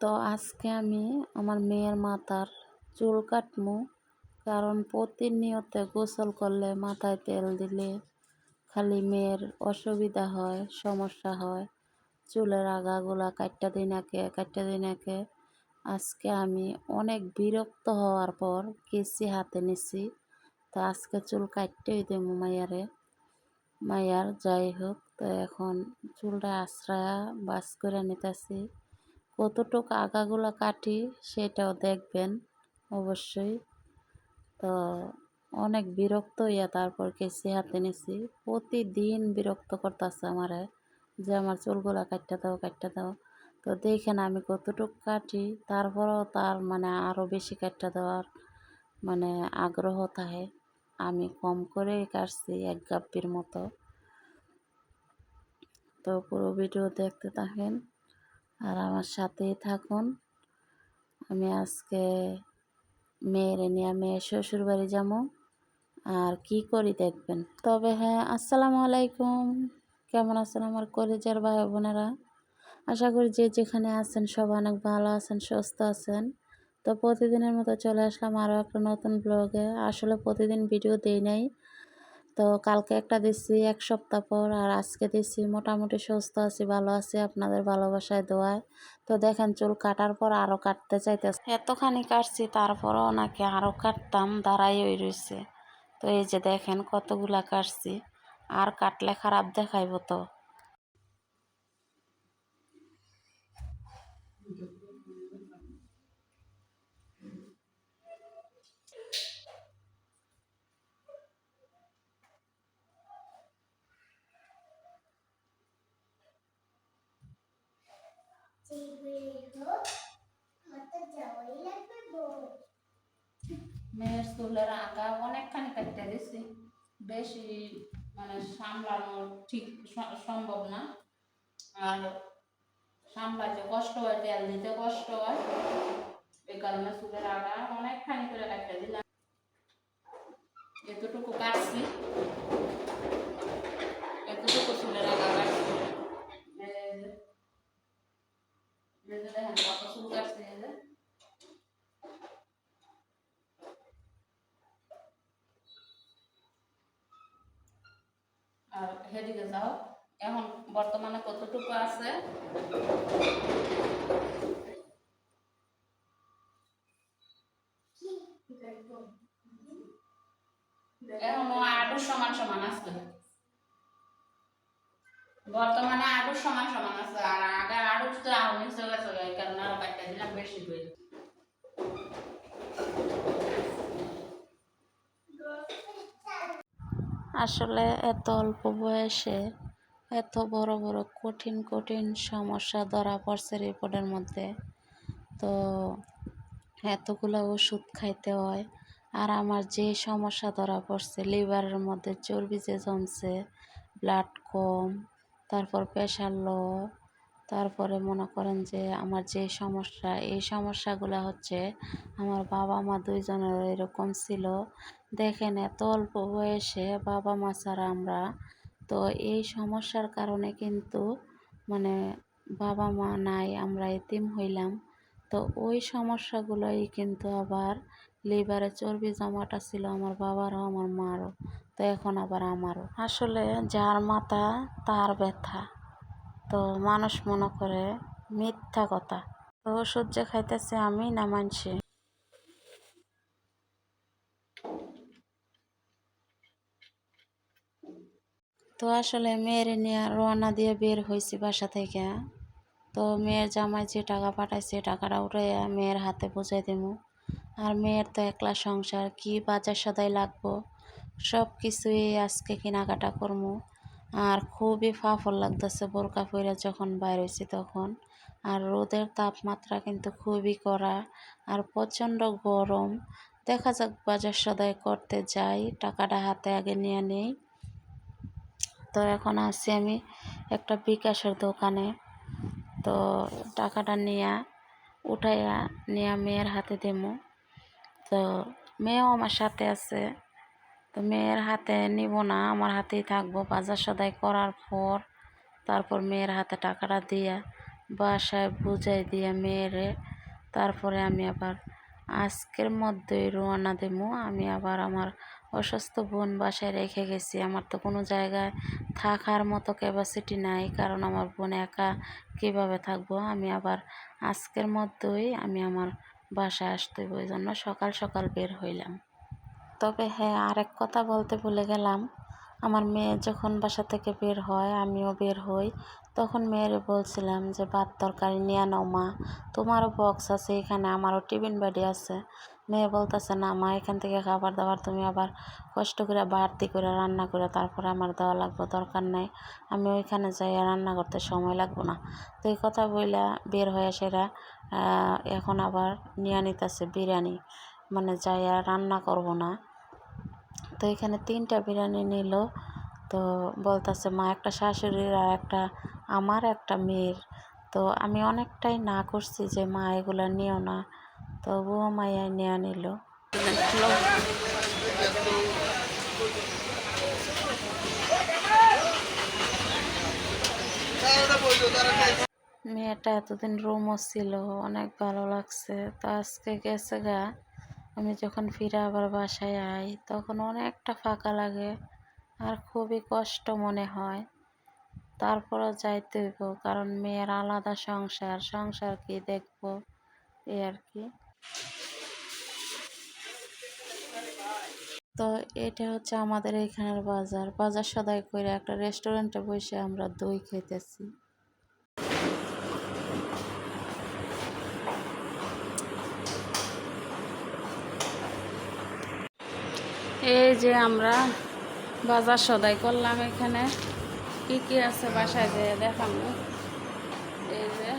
তো আজকে আমি আমার মেয়ের মাথার চুল কাটমু, কারণ প্রতিনিয়ত গোসল করলে মাথায় তেল দিলে খালি মেয়ের অসুবিধা হয়, সমস্যা হয়। চুলের আগাগুলা কাটটা দিনাকে কাটটা দিনাকে আজকে আমি অনেক বিরক্ত হওয়ার পর কেসি হাতে নিছি। তো আজকে চুল কাটতেই দেবো মায়ারে মায়ার যাই হোক, তো এখন চুলটা আশ্রয়া বাস করে নিতেছি। কতটুকু আগাগুলো কাটি সেটাও দেখবেন অবশ্যই। তো অনেক বিরক্ত হইয়া তারপর কেসি হাতে নিছি। প্রতিদিন বিরক্ত করতেছে আমারে যে আমার চুলগুলা কাটতে দাও কাটতে দাও। তো দেখেন আমি কতটুকু কাটি, তারপরও তার মানে আরও বেশি কাটতে দেওয়ার মানে আগ্রহ থাকে। আমি কম করে কাটছি এক গাপ্পির মতো। তো পুরো ভিডিও দেখতে থাকেন। আর আমার সাথেই থাকুন। আমি আজকে মেয়ের নিয়ে মেয়ের শ্বশুর বাড়ি যাব। আর কি করি দেখবেন। তবে হ্যাঁ আসসালামু আলাইকুম। কেমন আছেন আমার কলেজের ভাই বোনেরা? আশা করি যে যেখানে আছেন সব অনেক ভালো আছেন, সুস্থ আছেন। তো প্রতিদিনের মতো চলে আসলাম আরও একটা নতুন ব্লগে আসলে প্রতিদিন ভিডিও দেই নাই। তো কালকে একটা দিচ্ছি এক সপ্তাহ পর, আর আজকে দিচ্ছি মোটামুটি সুস্থ আছি, ভালো আছি, আপনাদের ভালোবাসায়, দোয়ায়। তো দেখেন, চুল কাটার পর আরও কাটতে চাইতেছে। এতখানি কাটছি, তারপরও নাকি আরও কাটতাম, দাঁড়াই ওই রয়েছে তো এই যে দেখেন, কতগুলা কাটছি। আর কাটলে খারাপ দেখাইব তো। মেয়ের চুলের আগা অনেকখানি কাটতে দিছি। বেশি মানে সামলানো ঠিক সম্ভব না। আর সামলাতে কষ্ট হয়, তেল দিতে কষ্ট হয়। এই কারণে চুলের আগা অনেকখানি করে কাটতে দিলাম। এতটুকু কাটছি এতটুকু চুলের আগা কাটছি এই যে এই যে দেখেন আর হেদিকে যাও। এখন বর্তমানে কতটুকু আছে? সমান সমান আছে। বর্তমানে আটু সমান সমান আছে। আর আগে আটু তো আরও আসলে এত অল্প বয়সে এত বড় বড় কঠিন কঠিন সমস্যা ধরা পড়ছে রিপোর্টের মধ্যে। তো এতগুলো ওষুধ খাইতে হয় আর আমার যে সমস্যা ধরা পড়ছে, লিভারের মধ্যে চর্বি যে জমছে ব্লাড কম, তারপর প্রেশার লো তারপরে মনে করেন যে আমার যে সমস্যা, এই সমস্যাগুলো হচ্ছে আমার বাবা মা দুইজনের এরকম ছিল। দেখেন এত অল্প বয়সে বাবা মা ছাড়া আমরা, তো এই সমস্যার কারণে কিন্তু মানে বাবা মা নাই, আমরা এতিম হইলাম। তো ওই সমস্যাগুলোই কিন্তু আবার লিভারে চর্বি জমাটা ছিল আমার বাবারও, আমার মারও, তো এখন আবার আমারও। আসলে যার মাথা তার ব্যথা। তো মানুষ মনে করে মিথ্যা কথা। তো ওষুধ যে খাইতেছে আমি না মানছি। তো আসলে মেয়ের নিয়ে রওনা দিয়ে বের হয়েছি বাসা থেকে। তো মেয়ের জামাই যে টাকা পাঠাইছে, টাকাটা উঠে মেয়ের হাতে বুঝাই দেবো আর মেয়ের তো একলা সংসার, কি বাজার সদাই লাগবো? সব কিছুই আজকে কেনাকাটা করব আর খুবই ফাফর লাগতেছে বোরকা পরে যখন বাইর হয়েছি তখন। আর রোদের তাপমাত্রা কিন্তু খুবই কড়া আর প্রচণ্ড গরম। দেখা যাক বাজার সদাই করতে যাই, টাকাটা হাতে আগে নিয়ে নেই। তো এখন আছি আমি একটা বিকাশের দোকানে। তো টাকাটা নিয়ে, উঠাইয়া নিয়ে মেয়ের হাতে দেবো তো মেয়েও আমার সাথে আছে। তো মেয়ের হাতে নিব না, আমার হাতেই থাকব। বাজার সদাই করার পর তারপর মেয়ের হাতে টাকাটা দিয়া বাসায় বুঝাই দিয়া মেয়েরে, তারপরে আমি আবার আজকের মধ্যেই রোয়ানা দেবো। আমি আবার আমার অসুস্থ বোন বাসায় রেখে গেছি। আমার তো কোনো জায়গায় থাকার মতো ক্যাপাসিটি নাই, কারণ আমার বোন একা কীভাবে থাকব? আমি আবার আজকের মধ্যেই আমি আমার বাসায় আসতে ওই জন্য সকাল সকাল বের হইলাম। তবে হ্যাঁ আরেক কথা বলতে ভুলে গেলাম। আমার মেয়ে যখন বাসা থেকে বের হয়, আমিও বের হই। তখন মেয়েরে বলছিলাম যে, ভাত তরকারি নিয়ে নাও মা। তোমারও বক্স আছে এখানে, আমারও টিফিন বাড়ি আছে। মেয়ে বলতেছে, না মা, এখান থেকে খাবার দাবার তুমি আবার কষ্ট করে বাড়তি করে রান্না করে তারপরে আমার দেওয়া লাগবে, দরকার নাই। আমি ওইখানে যাই রান্না করতে সময় লাগবো না। তো এই কথা বইলা বের হয়ে সেরা এখন আবার নিয়ে নিতেছে বিরিয়ানি। মানে যাই রান্না করব না। তো এখানে তিনটা বিরিয়ানি নিল। তো বলতেছে, মা, একটা শাশুড়ির আর একটা আমার, একটা মেয়ের। তো আমি অনেকটাই না করছি যে, মা, এগুলো নিও না। তো তবুও মাইয়া নিয়ে নিল। মেয়েটা এতদিন রুমও ছিল, অনেক ভালো লাগছে। তো আজকে গেছে গা আমি যখন ফিরে আবার বাসায় আই, তখন অনেকটা ফাঁকা লাগে আর খুবই কষ্ট মনে হয়। তারপরও যাইতে হইব, কারণ মেয়ের আলাদা সংসার সংসার কি দেখব এই আর কি। তো এটা হচ্ছে আমাদের এখানের বাজার। বাজার সদাই করে একটা রেস্টুরেন্টে বসে আমরা দই খেতেছি এই যে আমরা বাজার সদাই করলাম এখানে। কি কি আছে বাসায় যে দেখানো এই যে,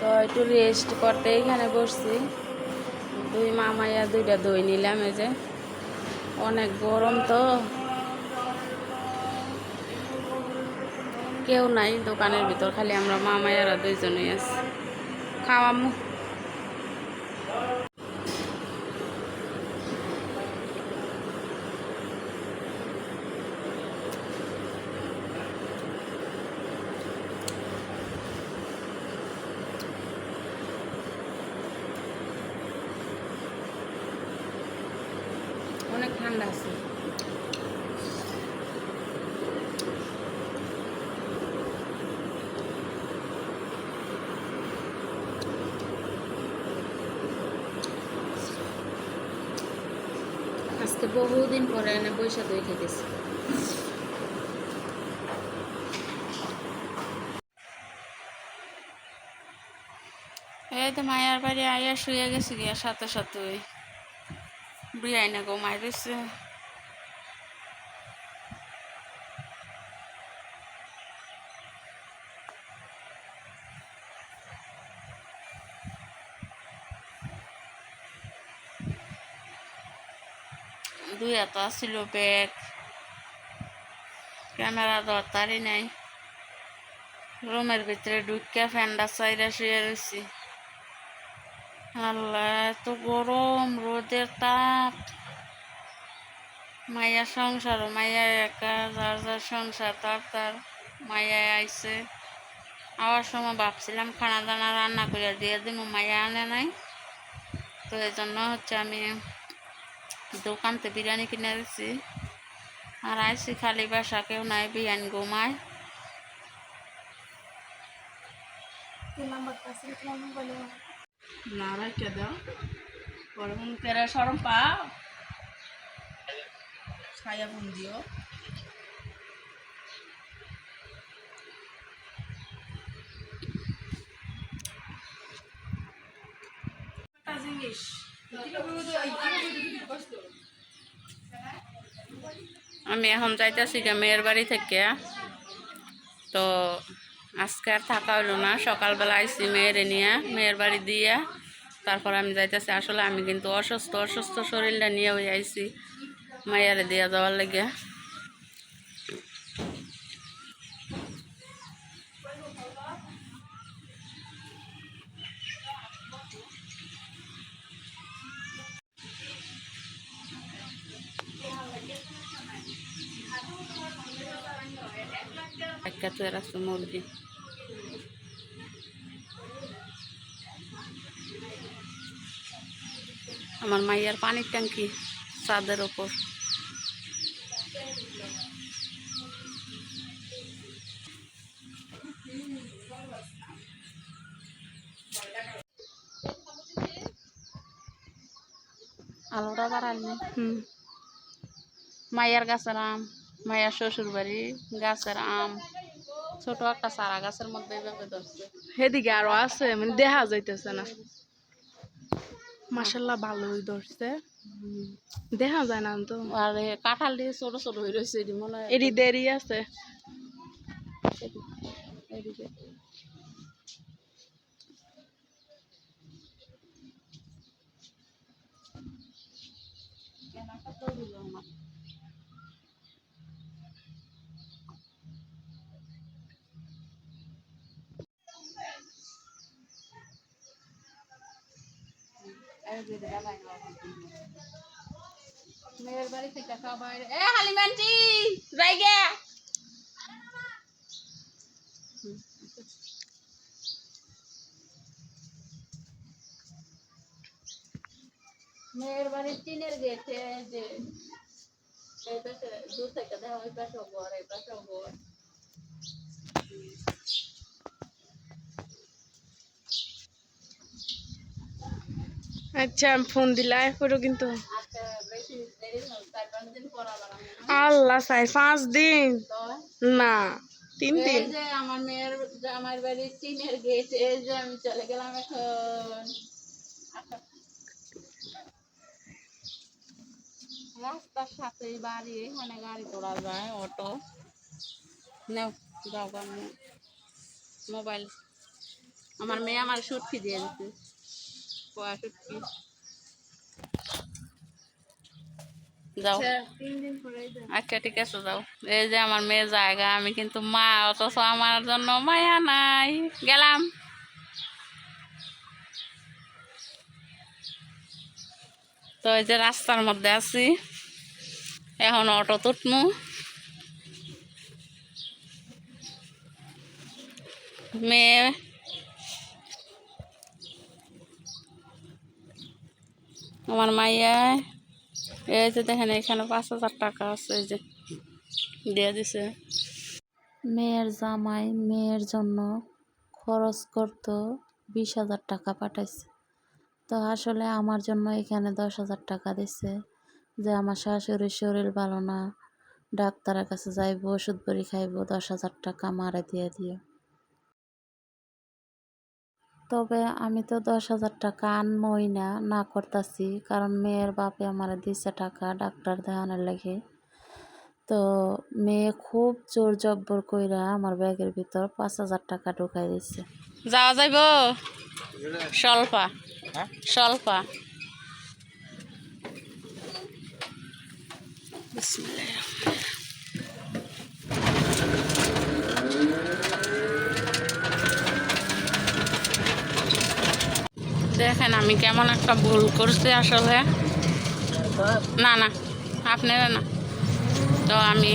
তো একটু রেস্ট করতে এখানে বসছি। দুই মামাইয়া দুইটা দই নিলাম এই যে। অনেক গরম তো। কেউ নাই, দোকানের ভিতর খালি আমরা মামাইয়ারা দুইজনই আছি। খাওয়ামু। আজকে বহুদিন পরে এনে পয়সা দই খেতেছি। এই তো মায়ার বাড়ি আইয়া শুয়ে গেছি গিয়া সাথে সাথে বিয়াই না গো মাই আসছিল ব্যাগ ক্যামেরা দরকারই নাই। রুমের ভিতরে ঢুকিয়া ফ্যানটা চাইরা শুয়ে রয়েছি আল্লাহ, এত গরম, রোদের তাপ। মাইয়া সংসার, মাইয়া একা, যার যার সংসার, তার তার মাইয়া আইছে। আবার সময় ভাবছিলাম খানা দানা রান্না করে দিয়ে দিব মাইয়া আনে নাই। তো এই জন্য হচ্ছে আমি দোকানতে বিরিয়ানি কিনে দিচ্ছি আর আইসি খালি বাসা কেউ নাই, বিরিয়ানি ঘুমায়। না দাও। সরম জিনিস। আমি এখন যাইতেছি গে মেয়ের বাড়ি থেকে। তো আজকে আর থাকা হইল না। সকালবেলা আইসি মেয়ের নিয়ে, মেয়ের বাড়ি দিয়ে। তারপর আমি যাইতেছি। আসলে আমি কিন্তু অসুস্থ অসুস্থ শরীরটা নিয়ে ওই আইসি মায়ের দিয়ে যাওয়ার লাগে। বিখ্যাত এরা মৌলভী আমার মাইয়ার পানির ট্যাঙ্কি চাঁদের ওপর আলোটা বাড়াল না হুম মায়ের গাছের আম মায়ের শ্বশুর বাড়ি গাছের আম ছোট একটা চারা গাছের মধ্যে এইভাবে ধরছে সেদিকে আরও আছে মানে দেখা যাইতেছে না মাসাল্লাহ ভালোই ধরছে দেখা যায় না তো আর কাঁঠাল দিয়ে ছোট ছোট হয়ে রয়েছে এটি মনে হয় এটি দেরি আছে। কেনাটা তো দিল আমার। এই যে এটা লাগাই দাও এখন। মেয়ের বাড়ি থেকে সবাই এ হালিমানটি জায়গা মেয়ের বাড়ির টিনের গেটে যে, এই পাশে দূর থেকে দেখা ওই পাশে ঘর এই পাশে ঘর আচ্ছা আমি ফোন দিলে এরপরেও কিন্তু। আল্লাহ চাই পাঁচ দিন? না তিন দিন। যে আমার মেয়ের আমার বাড়ির টিনের গেট এই যে আমি চলে গেলাম এখন। রাস্তার সাথেই বাড়ি এখানে গাড়ি তোলা যায় অটো। নাও যাও মোবাইল। আমার মেয়ে আমার সুটকি দিয়ে দিচ্ছে পোয়া সুটকি যাও দেন আচ্ছা ঠিক আছে যাও। এই যে আমার মেয়ে জায়গা আমি কিন্তু মা অথচ আমার জন্য মায়া নাই। গেলাম। তো এই যে রাস্তার মধ্যে আছি। এখন অটো তুটমু। মেয়ে আমার মাইয়া, এই যে দেখেন, এখানে পাঁচ হাজার টাকা আছে, এই যে দিয়ে দিছে। মেয়ের জামাই মেয়ের জন্য খরচ করতো বিশ হাজার টাকা পাঠাইছে। তো আসলে আমার জন্য এখানে দশ হাজার টাকা দিছে যে আমার শাশুড়ির শরীর ভালো না, ডাক্তারের কাছে যাইবো, ওষুধ বড়ি খাইবো, দশ হাজার টাকা মারে দিয়ে দিও। তবে আমি তো দশ হাজার টাকা আনমই না না করতাছি। কারণ মেয়ের বাপে আমার দিছে টাকা ডাক্তার দেখানোর লাগে। তো মেয়ে খুব জোর জব্বর কইরা আমার ব্যাগের ভিতর পাঁচ হাজার টাকা ঢুকাই দিচ্ছে যাওয়া যাইব? স্বল্পা। স্বল্পা। বিসমিল্লাহির দেখেন আমি কেমন একটা ভুল করছি আসলে। না না, আপনারা না। তো আমি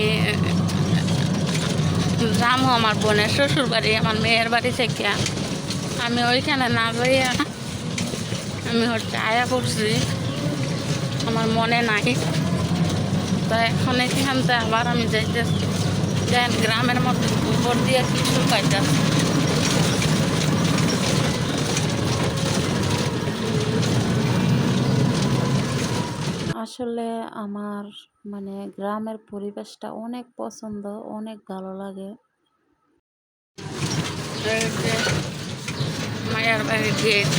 যাব আমার বোনের শ্বশুর বাড়ি আমার মেয়ের বাড়ি থেকে আমি ওইখানে না যাইয়া আমি হচ্ছে আয়া করছি আমার মনে নাই। তো এখন এখান থেকে আবার আমি দেখেন গ্রামের মধ্যে উপর দিয়ে কিছু পাইতেছি। আসলে আমার মানে গ্রামের পরিবেশটা অনেক পছন্দ, অনেক ভালো লাগে। মায়ার বাড়ির গেট।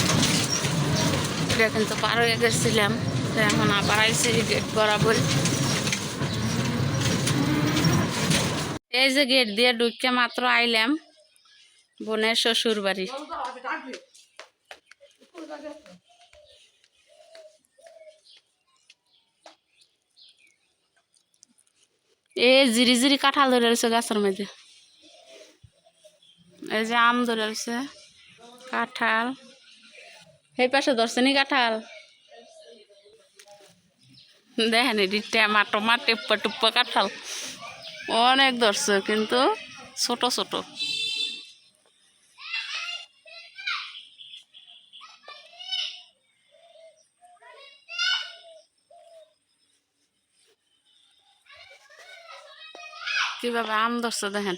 এটা কিন্তু পার হয়ে গেছিলাম এখন আবার আইসি গেট বরাবর এই যে গেট দিয়ে ঢুকে মাত্র আইলাম, বোনের শ্বশুর বাড়ি এ জিরি জিরি কাঁঠাল ধরে রয়েছে গাছের মধ্যে। এই যে আম ধরে রয়েছে, কাঁঠাল। এই পাশে ধরছে নি কাঁঠাল। দেখেন এটি টেমা টোমা টেপ্পা, টুপ্পা কাঁঠাল। অনেক ধরছে কিন্তু ছোট ছোট। কীভাবে আম ধরছে দেখেন।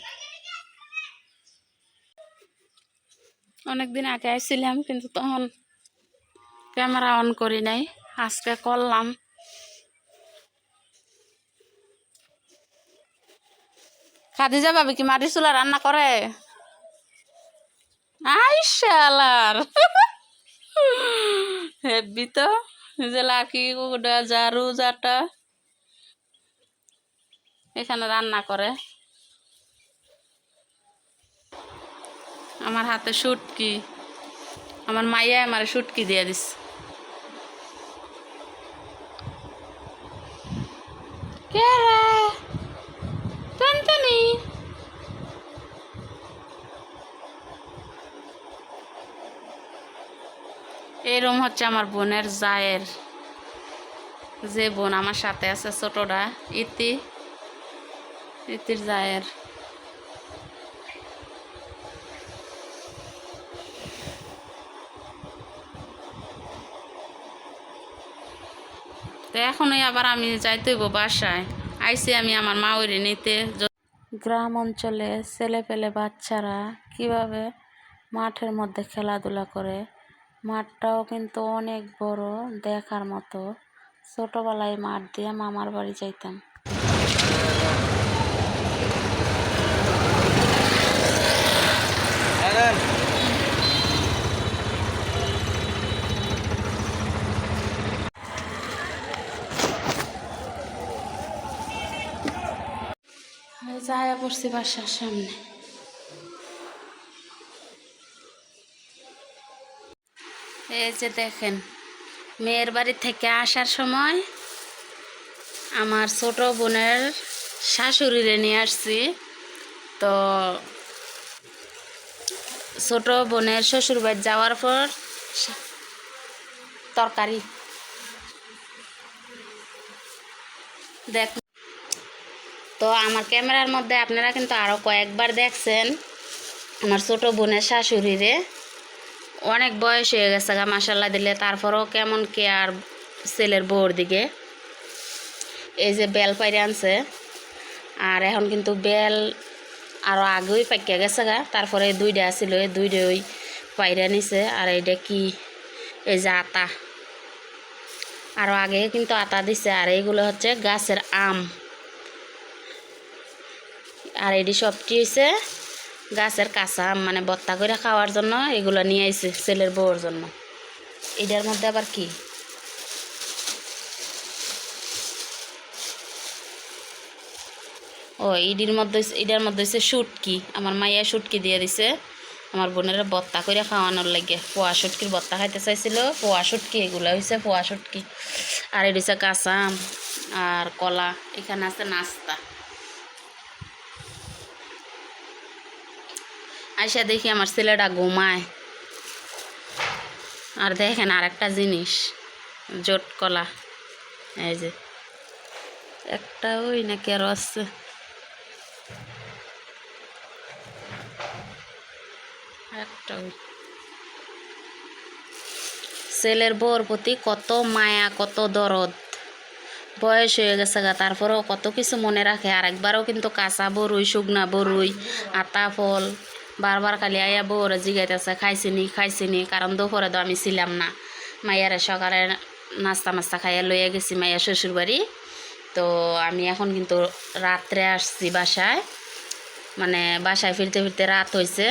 অনেকদিন আগে আসছিলাম কিন্তু তখন ক্যামেরা অন করি নাই, আজকে করলাম। খাদিজা ভাবি কি মাটির চুলা রান্না করে? আইসালার হেবি তো, যে লাকি ঝাড়ু জাটা এখানে রান্না করে। আমার হাতে শুটকি আমার মাইয়া আমার শুটকি দিয়ে দিস এই রুম হচ্ছে আমার বোনের জায়ের যে বোন আমার সাথে আছে ছোটটা, ইতি। ইতির জায়ের তো এখনই আবার আমি যাইতে হইব বাসায় আইসি আমি আমার মা ওরে নিতে গ্রাম অঞ্চলে ছেলে পেলে বাচ্চারা কীভাবে মাঠের মধ্যে খেলাধুলা করে মাঠটাও কিন্তু অনেক বড় দেখার মতো ছোটোবেলায় মাঠ দিয়ে মামার বাড়ি যাইতাম যায় পড়ছি বাসার সামনে। এই যে দেখেন, মেয়ের বাড়ি থেকে আসার সময় আমার ছোট বোনের শাশুড়িরে নিয়ে আসছি। তো ছোট বোনের শ্বশুর বাড়ি যাওয়ার পর তরকারি। দেখ তো আমার ক্যামেরার মধ্যে আপনারা কিন্তু আরও কয়েকবার দেখছেন আমার ছোট বোনের শাশুড়িরে। অনেক বয়স হয়ে গেছে গা মাসাল্লাহ দিলে। তারপরেও কেমন কেয়ার ছেলের বউর দিকে। এই যে বেল পাইরে আনছে। আর এখন কিন্তু বেল আরও আগেই পাকিয়া গেছে গা। তারপরে দুইটা এই দুইটা ওই পাইরা নিছে। আর এইটা কি? এই যে আতা। আরও আগে কিন্তু আতা দিছে। আর এইগুলো হচ্ছে গাছের আম। আর এটি সবটি হয়েছে গাছের কাঁচা মানে বত্তা করে খাওয়ার জন্য এগুলো নিয়ে আইছে ছেলের বউর জন্য। এটার মধ্যে আবার কি? ও ইডির মধ্যে এটার মধ্যে হচ্ছে শুটকি। আমার মাইয়া শুটকি দিয়ে দিছে। আমার বোনের বত্তা করে খাওয়ানোর লাগে। পোয়া শুটকির বত্তা খাইতে চাইছিল। পোয়া শুটকি, এগুলো হয়েছে পোয়া শুটকি। আর এটা হচ্ছে কাঁচা আর কলা। এখানে আছে নাস্তা। আইসা দেখি আমার ছেলেটা ঘুমায়। আর দেখেন আর একটা জিনিস, জোট কলা। এই যে, একটা ওই নাকি আরও আছে। একটা ছেলের বউর প্রতি কত মায়া, কত দরদ। বয়স হয়ে গেছে গা, তারপরেও কত কিছু মনে রাখে। আর একবারও কিন্তু কাঁচা বরুই, শুকনা বরুই, আতা ফল বারবার খালি আয়া বউরে জিগাইতেছে, খাইছিনি খাইছিনি, কারণ দুপুরে তো আমি ছিলাম না। মাইয়ারে সকালে নাস্তা মাস্তা খাইয়া লইয়া গেছি মাইয়া শ্বশুর বাড়ি তো আমি এখন কিন্তু রাত্রে আসছি বাসায়। মানে বাসায় ফিরতে ফিরতে রাত হয়েছে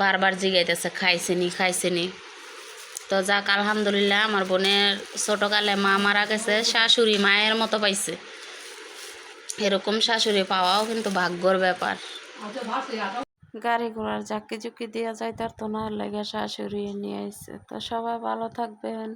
বারবার জিগাইতেছে, খাইছিনি খাইছিনি। তো যাক, আলহামদুলিল্লাহ আমার বোনের ছোটোকালে মা মারা গেছে, শাশুড়ি মায়ের মতো পাইছে। এরকম শাশুড়ি পাওয়াও কিন্তু ভাগ্যর ব্যাপার। গাড়ি ঘোড়ার ঝাঁকি ঝুঁকি দেওয়া যায় তার তো না লেগে শাশুড়ি নিয়ে আসছে তো সবাই ভালো থাকবেন।